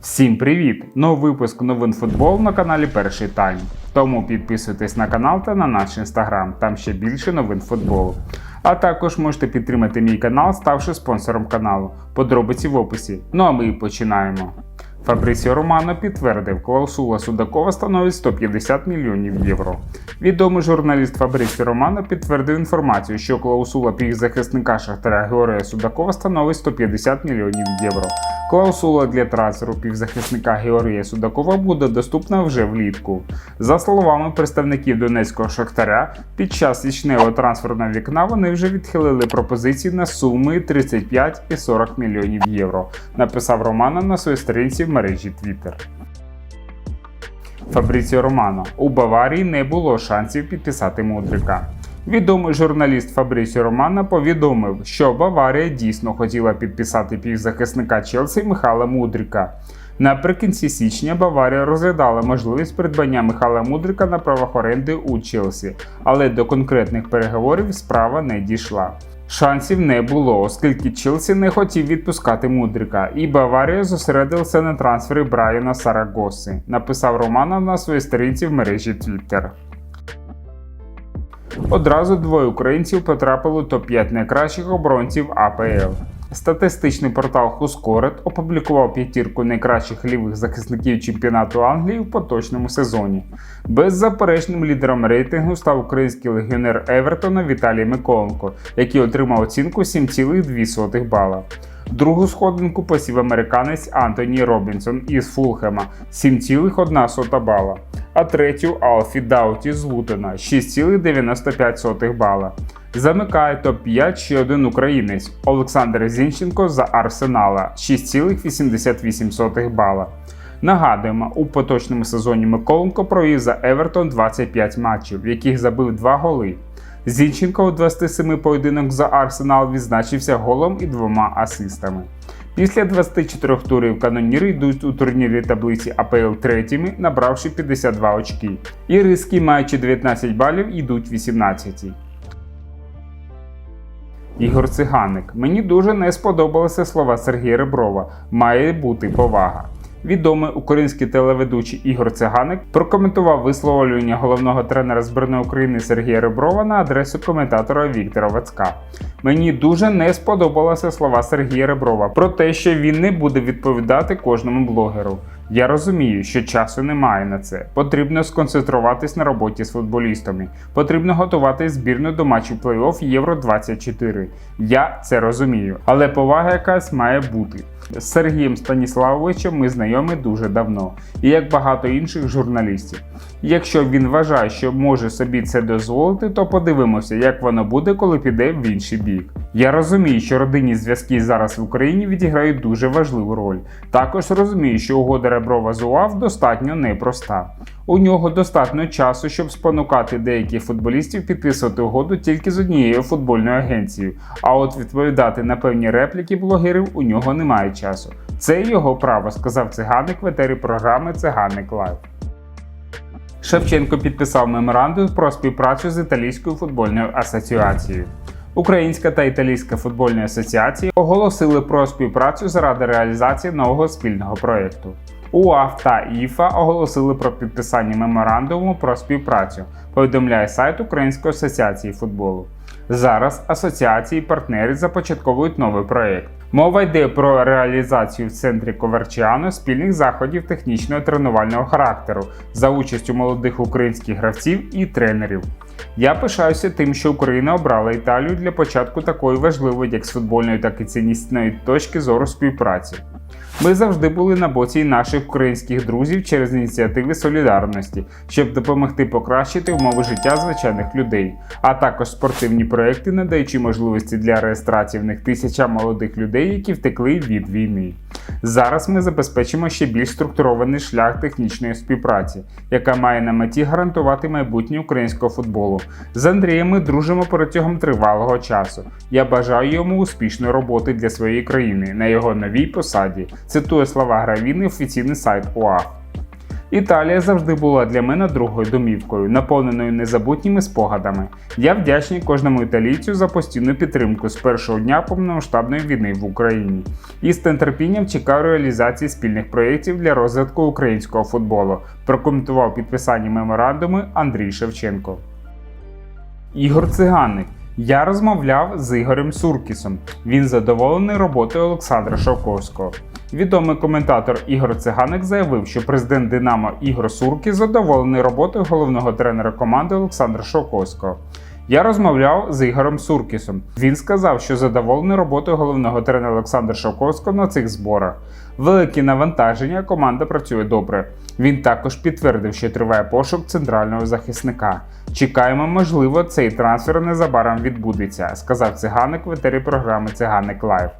Всім привіт! Новий випуск новин футбол на каналі Перший Тайм. Тому підписуйтесь на канал та на наш інстаграм, там ще більше новин футболу. А також можете підтримати мій канал, ставши спонсором каналу. Подробиці в описі. Ну а ми починаємо. Фабріціо Романо підтвердив, клаусула Судакова становить 150 мільйонів євро. Відомий журналіст Фабріціо Романо підтвердив інформацію, що клаусула півзахисника Шахтаря Георгія Судакова становить 150 мільйонів євро. Клаусула для трансферу півзахисника Георгія Судакова буде доступна вже влітку. За словами представників Донецького Шахтаря, під час річного трансферного вікна вони вже відхилили пропозиції на суми 35 і 40 мільйонів євро, написав Романо на своїй сторінці в мережі Twitter. Фабріціо Романо у Баварії не було шансів підписати Мудрика. Відомий журналіст Фабріціо Романо повідомив, що Баварія дійсно хотіла підписати півзахисника Челсі Михайла Мудрика. Наприкінці січня Баварія розглядала можливість придбання Михайла Мудрика на правах оренди у Челсі, але до конкретних переговорів справа не дійшла. Шансів не було, оскільки Челсі не хотів відпускати Мудрика, і Баварія зосередилася на трансфері Брайана Сарагоси, написав Романа на своїй сторінці в мережі Twitter. Одразу двоє українців потрапили у топ-5 найкращих оборонців АПЛ. Статистичний портал Хускорет опублікував п'ятірку найкращих лівих захисників чемпіонату Англії в поточному сезоні. Беззаперечним лідером рейтингу став український легіонер Евертона Віталій Миколенко, який отримав оцінку 7,2 бала. Другу сходинку посів американець Антоні Робінсон із Фулхема 7,1 бала, а третю Алфі Дауті з Лутона 6,95 бала. Замикає топ-5 ще один українець Олександр Зінченко за Арсенала 6,88 бала. Нагадуємо, у поточному сезоні Миколенко провів за Евертон 25 матчів, в яких забив 2 голи. Зінченко у 27 поєдинок за Арсенал відзначився голом і двома асистами. Після 24 турів каноніри йдуть у турнірі таблиці АПЛ третіми, набравши 52 очки. І риски, маючи 19 балів, йдуть 18. Ігор Циганик. Мені дуже не сподобалися слова Сергія Реброва. Має бути повага. Відомий український телеведучий Ігор Циганик прокоментував висловлювання головного тренера збірної України Сергія Реброва на адресу коментатора Віктора Вацка. Мені дуже не сподобалися слова Сергія Реброва про те, що він не буде відповідати кожному блогеру. Я розумію, що часу немає на це. Потрібно сконцентруватись на роботі з футболістами. Потрібно готувати збірну до матчу плей-офф Євро 24. Я це розумію, але повага якась має бути. З Сергієм Станіславовичем ми знайомі дуже давно, і як багато інших журналістів. Якщо він вважає, що може собі це дозволити, то подивимося, як воно буде, коли піде в інший бік. Я розумію, що родинні зв'язки зараз в Україні відіграють дуже важливу роль. Також розумію, що угода Реброва з УАВ достатньо непроста. У нього достатньо часу, щоб спонукати деяких футболістів підписувати угоду тільки з однією футбольною агенцією. А от відповідати на певні репліки блогерів у нього немає часу. Це його право, сказав циганик в етері програми Циганик Лайв. Шевченко підписав меморандум про співпрацю з Італійською футбольною асоціацією. Українська та італійська футбольні асоціації оголосили про співпрацю заради реалізації нового спільного проєкту. УАФ та ІФА оголосили про підписання меморандуму про співпрацю, повідомляє сайт Української асоціації футболу. Зараз асоціації партнери започатковують новий проєкт. Мова йде про реалізацію в центрі Коверчіано спільних заходів технічного тренувального характеру за участю молодих українських гравців і тренерів. Я пишаюся тим, що Україна обрала Італію для початку такої важливої, як з футбольної, так і ціннісної точки зору співпраці. Ми завжди були на боці наших українських друзів через ініціативи солідарності, щоб допомогти покращити умови життя звичайних людей, а також спортивні проекти, надаючи можливості для реєстрації в них тисячам молодих людей, які втекли від війни. Зараз ми забезпечимо ще більш структурований шлях технічної співпраці, яка має на меті гарантувати майбутнє українського футболу. З Андрієм ми дружимо протягом тривалого часу. Я бажаю йому успішної роботи для своєї країни на його новій посаді. Цитує слова Гравіни офіційний сайт УАФ. Італія завжди була для мене другою домівкою, наповненою незабутніми спогадами. Я вдячний кожному італійцю за постійну підтримку з першого дня повномасштабної війни в Україні і з нетерпінням чекаю реалізації спільних проєктів для розвитку українського футболу. Прокоментував підписання меморандуми Андрій Шевченко. Ігор Циганик. Я розмовляв з Ігорем Суркісом. Він задоволений роботою Олександра Шовковського. Відомий коментатор Ігор Циганик заявив, що президент Динамо Ігор Суркіс задоволений роботою головного тренера команди Олександра Шовковського. Я розмовляв з Ігорем Суркісом. Він сказав, що задоволений роботою головного тренера Олександра Шовковського на цих зборах. Великі навантаження, команда працює добре. Він також підтвердив, що триває пошук центрального захисника. Чекаємо, можливо, цей трансфер незабаром відбудеться, сказав циганик в етері програми Циганик Лайв.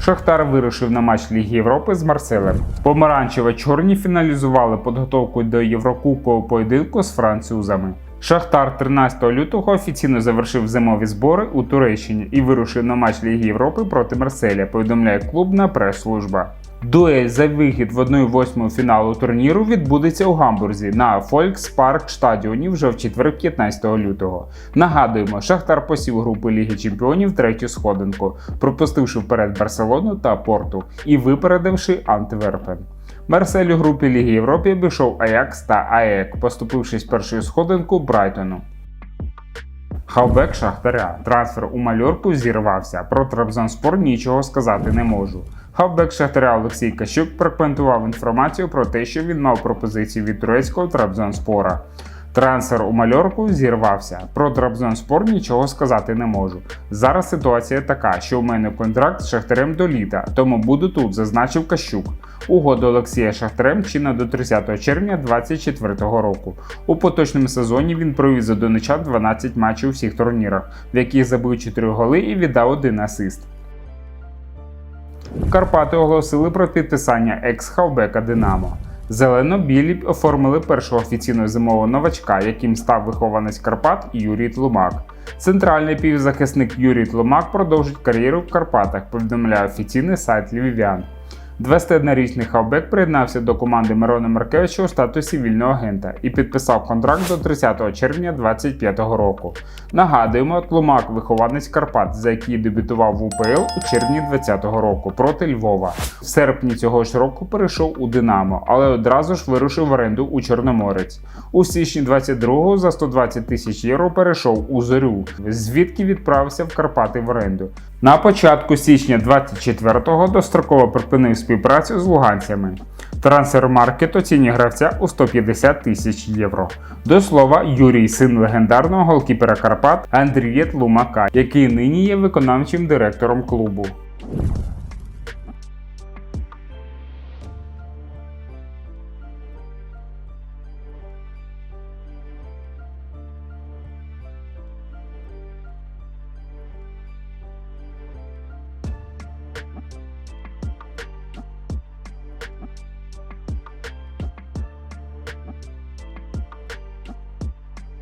Шахтар вирушив на матч Ліги Європи з Марселем. Помаранчево-чорні фіналізували підготовку до Єврокубкового поєдинку з французами. Шахтар 13 лютого офіційно завершив зимові збори у Туреччині і вирушив на матч Ліги Європи проти Марселя, повідомляє клубна прес-служба. Дуель за вихід в 1-8 фіналу турніру відбудеться у Гамбурзі на Фолькспарк стадіоні вже в четвер 15 лютого. Нагадуємо, Шахтар посів групи Ліги Чемпіонів третю сходинку, пропустивши вперед Барселону та Порту і випередивши Антверпен. Марсель у групі Ліги Європи обійшов Аякс та АЕК, поступившись першою сходинку Брайтону. Хавбек Шахтаря. Трансфер у Мальорку зірвався. Про Трабзонспор нічого сказати не можу. Хавбек Шахтаря Олексій Кащук прокоментував інформацію про те, що він мав пропозицію від турецького Трабзонспора. Трансфер у Мальорку зірвався. Про Трабзонспор нічого сказати не можу. Зараз ситуація така, що у мене контракт з Шахтарем до літа, тому буду тут, зазначив Кащук. Угода Олексія Шахтарем чинна до 30 червня 2024 року. У поточному сезоні він провів за Донеча 12 матчів у всіх турнірах, в яких забив 4 голи і віддав один асист. Карпати оголосили про підписання екс-хавбека Динамо. Зелено-білі оформили першого офіційного зимового новачка, яким став вихованець Карпат Юрій Тлумак. Центральний півзахисник Юрій Тлумак продовжить кар'єру в Карпатах, повідомляє офіційний сайт Львів'ян. 21-річний хавбек приєднався до команди Мирона Маркевича у статусі вільного агента і підписав контракт до 30 червня 2025 року. Нагадуємо, Тлумак вихованець Карпат, за який дебютував в УПЛ у червні 2020 року проти Львова. В серпні цього ж року перейшов у Динамо, але одразу ж вирушив в оренду у Чорноморець. У січні 22-го за 120 тисяч євро перейшов у Зорю, звідки відправився в Карпати в оренду. На початку січня 24-го достроково припинив співпрацю з луганцями. Трансфер-маркет оцінює гравця у 150 тисяч євро. До слова, Юрій син легендарного голкіпера Карпат Андрієт Лумака, який нині є виконавчим директором клубу.